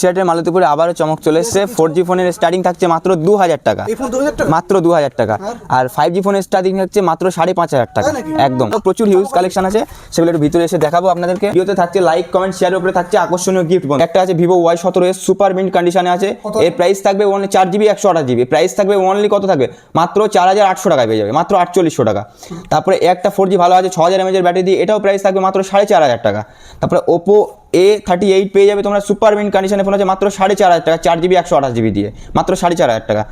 শার্টের মালতীপুরে আবারও চমক চলে এসছে। ফোর জি ফোনের স্টার্টিং থাকছে মাত্র দু হাজার টাকা? মাত্র দু হাজার টাকা। আর? ফাইভ জি ফোনের স্টার্টিং থাকছে মাত্র সাড়ে পাঁচ হাজার টাকা। একদম। প্রচুর হিউজ কালেকশন আছে। সেগুলো একটু ভিতরে এসে দেখাবো আপনাদেরকে। ভিডিওতে থাকছে লাইক কমেন্ট শেয়ারের উপরে থাকছে আকর্ষণীয় গিফট একটা আছে ভিভো ওয়াই সতেরো এস সুপার মিন্ট কন্ডিশনে আছে। এর প্রাইস থাকবে অনলি চার জিবি একশো আঠাশ জিবি প্রাইস থাকবে অনলি কত থাকবে? মাত্র চার হাজার আটশো টাকায় পেয়ে যাবে। মাত্র আটচল্লিশশো টাকা। তারপরে একটা ফোর জি ভালো আছে ছ হাজার এমএজের ব্যাটারি দিয়ে এটাও প্রাইস থাকবে মাত্র সাড়ে চার হাজার টাকা। তারপরে ওপো এ থার্টি এইট পেয়ে যাবে তোমরা সুপার মিন্ট কন্ডিশনে ফোন আছে মাত্র সাড়ে চার হাজার টাকা চার জিবি একশো আঠাশ জিবি দিয়ে। মাত্র সাড়ে চার হাজার টাকা।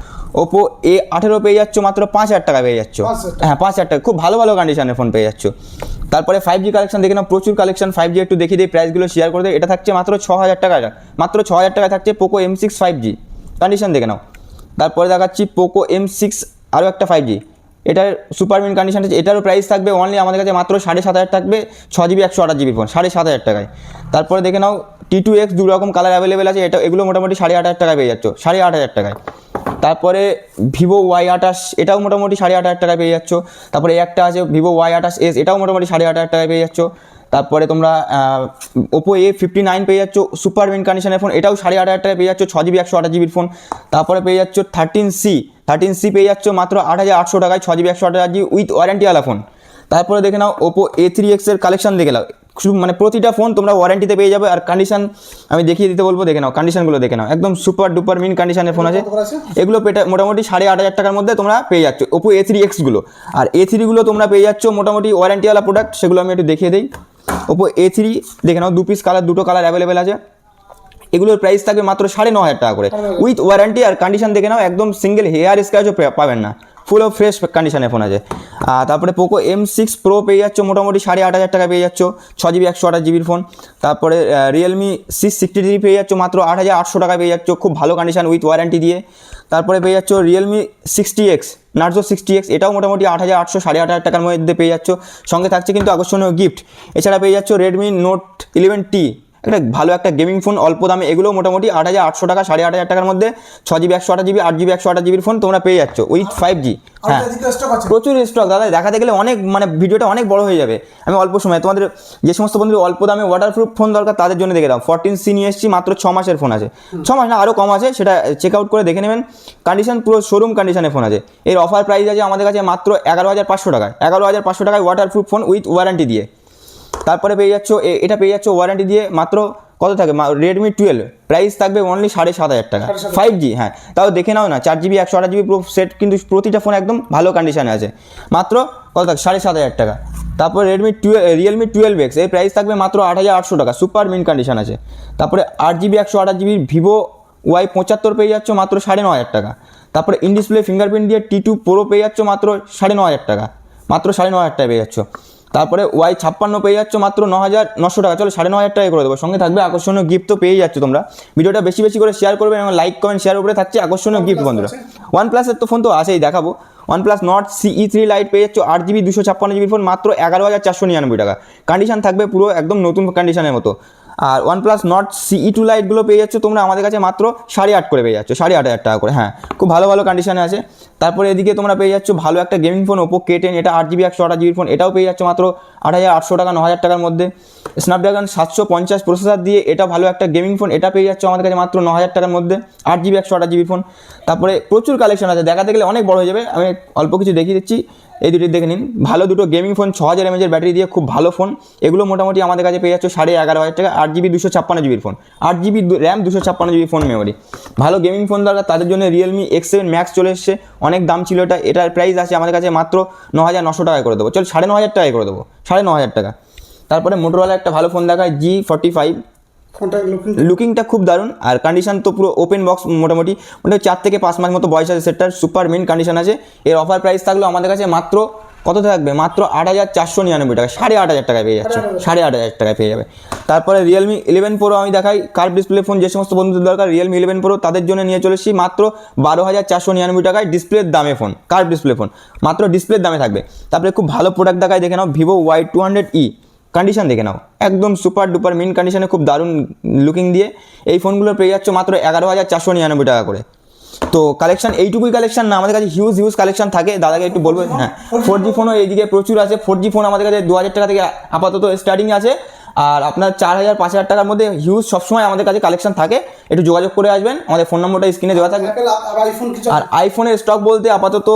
ওপো এ আঠেরো পেয়ে যাচ্ছ মাত্র পাঁচ হাজার টাকা পেয়ে যাচ্ছ। হ্যাঁ পাঁচ হাজার টাকা। খুব ভালো ভালো কন্ডিশনের ফোন পেয়ে যাচ্ছ। তারপরে ফাইভ জি কালেকশন দেখে নাও প্রচুর কালেকশন ফাইভ জি একটু দেখিয়ে দিই প্রাইসগুলো শেয়ার করে দেয় এটা থাকছে মাত্র ছ হাজার টাকা মাত্র ছ হাজার টাকা থাকছে Poco M six five G condition দেখে নাও। তারপরে দেখাচ্ছি পোকো এম সিক্স আরও একটা ফাইভ জি এটার সুপার মিন কন্ডিশন আছে এটারও প্রাইস থাকবে অনলি আমাদের কাছে মাত্র সাড়ে সাত হাজার থাকবে ছ জিবি একশো আঠাশ জিবি ফোন সাড়ে সাত হাজার টাকায়। তারপরে দেখে নাও টি টু এক্স দু রকম কালার অ্যাভেলেবেল আছে, এটা, এগুলো মোটামুটি সাড়ে আট হাজার টাকায় পেয়ে যাচ্ছ, সাড়ে আট হাজার টাকায়। তারপরে ভিভো ওয়াই আঠাশ, এটাও মোটামুটি সাড়ে আট হাজার টাকায় পেয়ে যাচ্ছ। তারপরে একটা আছে ভিভো ওয়াই আঠাশ এস এটাও মোটামুটি সাড়ে আট হাজার টাকায় পেয়ে যাচ্ছ। তারপরে তোমরা ওপো এ ফিফটি নাইন পেয়ে যাচ্ছ সুপার মিন কন্ডিশনের ফোন এটাও সাড়ে আট হাজার টাকায় পেয়ে যাচ্ছ ছ জিবি একশো আঠাশ জিবির ফোন তারপরে পেয়ে যাচ্ছ থার্টিন সি থার্টিন সি পেয়ে যাচ্ছ মাত্র আট হাজার আটশো টাকায় ছ জিবি একশো আঠাশ জিবি উইথ ওয়ারেন্টিওয়ালা ফোন তারপরে দেখে নাও ওপো এ থ্রি এক্সের কালেকশন দেখে নাও। মানে প্রতিটা ফোন তোমরা ওয়ারেন্টিতে পেয়ে যাবে আর কন্ডিশন আমি দেখিয়ে দিতে বলব দেখে নাও কন্ডিশনগুলো দেখে নাও। একদম সুপার ডুপার মিন কন্ডিশনের ফোন আছে। আছে? এগুলো পেটা মোটামুটি সাড়ে আট হাজার টাকার মধ্যে তোমরা পেয়ে যাচ্ছ ওপো এ থ্রি এক্সগুলো আর এ থ্রিগুলো তোমরা পেয়ে যাচ্ছ মোটামুটি ওয়ারেন্টিওয়ালা প্রোডাক্ট সেগুলো আমি একটু দেখিয়ে দিই। ওপো এ থ্রি দেখে নাও দু পিস কালার দুটো কালার অ্যাভেলেবেল আছে। এগুলোর প্রাইস থাকবে মাত্র সাড়ে ন হাজার টাকা করে। উইথ ওয়ারেন্টি আর কন্ডিশন দেখে নাও একদম সিঙ্গেল হেয়ার স্ক্র্যাচও পাবেন না। ফুল অফ ফ্রেশ কন্ডিশনের ফোন আছে। তারপরে পোকো এম সিক্স প্রো পেয়ে যাচ্ছ, মোটামুটি সাড়ে আট হাজার টাকা পেয়ে যাচ্ছ, ছ জিবি একশো আঠাশ জিবির ফোন তারপরে রিয়েলমি সিক্স সিক্সটি থ্রি পেয়ে যাচ্ছ, মাত্র আট হাজার আটশো টাকা পেয়ে যাচ্ছ, খুব ভালো কন্ডিশন উইথ ওয়ারেন্টি দিয়ে। তারপরে পেয়ে যাচ্ছ Realme sixty X Narzo sixty X এটাও মোটামুটি আট হাজার আটশো, সাড়ে আট হাজার টাকার মধ্যে পেয়ে যাচ্ছ। সঙ্গে থাকছে কিন্তু আকর্ষণীয় গিফট এছাড়া পেয়ে যাচ্ছ রেডমি নোট ইলেভেন টি একটা ভালো একটা গেমিং ফোন অল্প দামে এগুলো মোটামুটি আট হাজার আটশো টাকা সাড়ে আট হাজার টাকার মধ্যে ছ জিবি একশো আঠাশ জিবি আট জিবি একশো আঠাশ জিবির ফোন তোমরা পেয়ে যাচ্ছ উইথ ফাইভ জি হ্যাঁ। স্টক আছে। প্রচুর স্টক দাদা দেখাতে গেলে অনেক মানে ভিডিওটা অনেক বড় হয়ে যাবে। আমি অল্প সময় তোমাদের যে সমস্ত বন্ধুদের অল্প দামে ওয়াটারপ্রুফ ফোন দরকার তাদের জন্য দেখে দাও। ফোরটিন সি নিয়ে এসেছি মাত্র ছ মাসের ফোন আছে। ছ মাস না আরও কম আছে সেটা চেক আউট করে দেখে নেবেন। কন্ডিশন পুরো শোরুম কন্ডিশনের ফোন আছে। এর অফার প্রাইস আছে আমাদের কাছে মাত্র এগারো হাজার পাঁচশো টাকায়। এগারো হাজার পাঁচশো টাকায় ওয়াটারপ্রুফ ফোন উইথ ওয়ারেন্টি দিয়ে। তারপরে পেয়ে যাচ্ছ এ- এটা পেয়ে যাচ্ছ ওয়ারেন্টি দিয়ে মাত্র কত থাকে? রেডমি টুয়েলভ প্রাইস থাকবে অনলি সাড়ে সাত হাজার টাকা। ফাইভ জি হ্যাঁ। তাও দেখে নাও না চার জিবি একশো আঠাশ জিবি পুরো সেট কিন্তু প্রতিটা ফোন একদম ভালো কন্ডিশনে আছে। মাত্র কত থাকে? সাড়ে সাত হাজার টাকা। তারপর রেডমি টুয়েলভ রিয়েলমি টুয়েলভ এক্সের প্রাইস থাকবে মাত্র আট হাজার আটশো টাকা। সুপার মিন কন্ডিশন আছে। তারপরে আট জিবি একশো আঠাশ জিবির ভিভো ওয়াই পঁচাত্তর পেয়ে যাচ্ছ মাত্র সাড়ে ন হাজার টাকা। তারপরে ইন ডিসপ্লে ফিঙ্গারপ্রিন্ট দিয়ে টি টু প্রো পেয়ে যাচ্ছ মাত্র সাড়ে ন হাজার টাকা। মাত্র সাড়ে ন হাজার টাকা পেয়ে যাচ্ছ। তারপরে ওয়াই ছাপ্পান্ন পেয়ে যাচ্ছ মাত্র ন হাজার নশো টাকা। চলো সাড়ে ন হাজার টাকা করে দেবো। সঙ্গে থাকবে আকর্ষণীয় গিফট তো পেয়ে যাচ্ছ তোমরা। ভিডিওটা বেশি বেশি করে শেয়ার করবে এবং লাইক কমেন্ট শেয়ার উপরে থাকছে আকর্ষণীয় গিফট বন্ধুরা। ওয়ান প্লাসের তো ফোন তো আসেই দেখাবো। One plus Nord CE three lite পেয়ে যাচ্ছ আট জিবি দুশো ছাপ্পান্ন জিবি ফোন মাত্র এগারো হাজার চারশো নিরানব্বই টাকা। কন্ডিশন থাকবে পুরো একদম নতুন কন্ডিশনের মতো। আর one plus Nord CE two লাইটগুলো পেয়ে যাচ্ছ তোমরা আমাদের কাছে মাত্র সাড়ে আট করে পেয়ে যাচ্ছ, সাড়ে আট হাজার টাকা করে হ্যাঁ। খুব ভালো ভালো কন্ডিশনে আছে। তারপরে এদিকে তোমরা পেয়ে যাচ্ছ ভালো একটা gaming phone Oppo K ten এটা আট জিবি একশো আঠাশ জিবির ফোন এটাও পেয়ে যাচ্ছ মাত্র আট হাজার আটশো টাকা ন হাজার টাকার মধ্যে। স্ন্যাপড্রাগন সাতশো পঞ্চাশ প্রসেসর দিয়ে এটা ভালো একটা গেমিং ফোন এটা পেয়ে যাচ্ছ আমাদের কাছে মাত্র ন হাজার টাকার মধ্যে, আট জিবি একশো আঠাশ জিবির ফোন তারপরে প্রচুর কালেকশন আছে, দেখাতে গেলে অনেক বড় হয়ে যাবে, আমি অল্প কিছু দেখিয়ে দিচ্ছি। এই দুটি দেখে নিন। ভালো দুটো গেমিং ফোন ছ হাজার এমএজের ব্যাটারি দিয়ে খুব ভালো ফোন এগুলো মোটামুটি আমাদের কাছে পেয়ে যাচ্ছে সাড়ে এগারো হাজার টাকা। আট জিবি দুশো ছাপ্পান্ন জিবির ফোন আট জিবি র্যাম দুশো ছাপ্পান্ন জিবি ফোন মেমোরি ভালো গেমিং ফোন দরকার, তাদের জন্য রিয়েলমি এক্স সেভেন ম্যাক্স চলে এসছে। অনেক দাম ছিল এটা। এটার প্রাইস আছে আমাদের কাছে মাত্র ন হাজার নশো টাকায় করে দেবো। চল, সাড়ে ন হাজার টাকায় করে দেবো। সাড়ে ন হাজার টাকা। তারপরে মোটোরওয়ালা একটা ভালো ফোন দেখায় জি ফর্টি ফাইভ লুকিংটা খুব দারুণ। আর কন্ডিশন তো পুরো ওপেন বক্স মোটামুটি। মোটামুটি চার থেকে পাঁচ মাস মতো বয়স আছে সেটার সুপার মেন কন্ডিশন আছে। এর অফার প্রাইস থাকল আমাদের কাছে মাত্র কত থাকবে? মাত্র আট হাজার চারশো নিরানব্বই টাকা। সাড়ে আট হাজার টাকায় পেয়ে যাচ্ছে। সাড়ে আট হাজার। টাকায় পেয়ে যাবে। তারপরে রিয়েলমি ইলেভেন প্রো আমি দেখাই। কার্ভ ডিসপ্লে ফোন যে সমস্ত বন্ধুদের দরকার রিয়েলমি ইলেভেন প্রো তাদের জন্য নিয়ে চলে এসেছি মাত্র বারো হাজার চারশো নিরানব্বই টাকায় ডিসপ্লের দামে ফোন কার্ভ ডিসপ্লে ফোন মাত্র ডিসপ্লের দামে থাকবে। তারপরে খুব ভালো প্রোডাক্ট দেখায় দেখে নাও Vivo Y two hundred E condition দেখে নাও। একদম সুপার ডুপার মিন কন্ডিশনে খুব দারুণ লুকিং দিয়ে এই ফোনগুলো পেয়ে যাচ্ছ মাত্র এগারো হাজার চারশো নিরানব্বই টাকা করে। তো কালেকশন এইটুকুই কালেকশন না আমাদের কাছে হিউজ হিউজ কালেকশন থাকে। দাদাকে একটু বলব? হ্যাঁ ফোর জি ফোনও এইদিকে প্রচুর আছে। ফোর জি ফোন আমাদের কাছে দু হাজার টাকা থেকে আপাতত স্টার্টিং আছে। আর আপনার চার হাজার পাঁচ হাজার টাকার মধ্যে হিউজ সবসময় আমাদের কাছে কালেকশন থাকে। একটু যোগাযোগ করে আসবেন। আমাদের ফোন নম্বরটা স্ক্রিনে দেওয়া থাকবে। কিছু আর আইফোনের স্টক বলতে আপাতত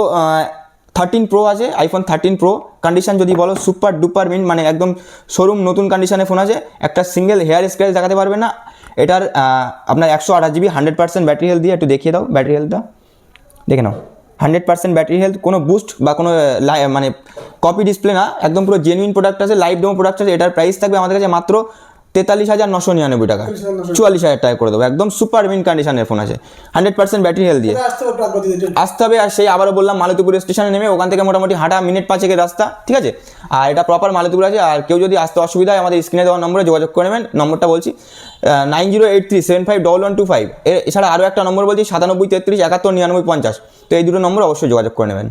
থার্টিন প্রো আছে আইফোন থার্টিন প্রো কন্ডিশন যদি বলো সুপার ডুপার মিন মানে একদম শোরুম নতুন কন্ডিশনে ফোন আছে। একটা সিঙ্গেল হেয়ার স্ক্র্যাচ দেখাতে পারবে না। এটার আপনার একশো আঠাশ GB hundred percent battery health দিয়ে একটু দেখিয়ে দাও ব্যাটারি হেলথটা দেখে নাও। হান্ড্রেড পার্সেন্ট ব্যাটারি হেলথ কোনো বুস্ট বা কোনো মানে কপি ডিসপ্লে না। একদম পুরো জেনুইন প্রোডাক্ট আছে লাইভ ডেমো প্রোডাক্ট আছে, এটার প্রাইস থাকবে আমাদের কাছে মাত্র তেতাল্লিশ হাজার নশো নিরানব্বই টাকা। চুয়াল্লিশ হাজার টাকা করে দেবো। একদম সুপার মিন কন্ডিশনের ফোন আছে। হান্ড্রেড পার্সেন্ট ব্যাটারি হেলথ দিয়ে আসতে হবে আর সেই আবারও বললাম মালতীপুর স্টেশনে নেমে ওখান থেকে মোটামুটি হাঁটা মিনিট পাঁচেকের রাস্তা ঠিক আছে? আর এটা প্রপার মালতীপুর আছে। আর কেউ যদি আসতে অসুবিধা হয় আমাদের স্ক্রিনে দেওয়া নম্বরে যোগাযোগ করে নেবেন। নম্বরটা বলছি nine zero eight three seven five double one two five. এছাড়া আরও একটা নম্বর বলছি সাতানব্বই তেত্রিশ একাত্তর নিরানব্বই পঞ্চাশ। তো এই দুটো নম্বর অবশ্যই যোগাযোগ করে নেবেন।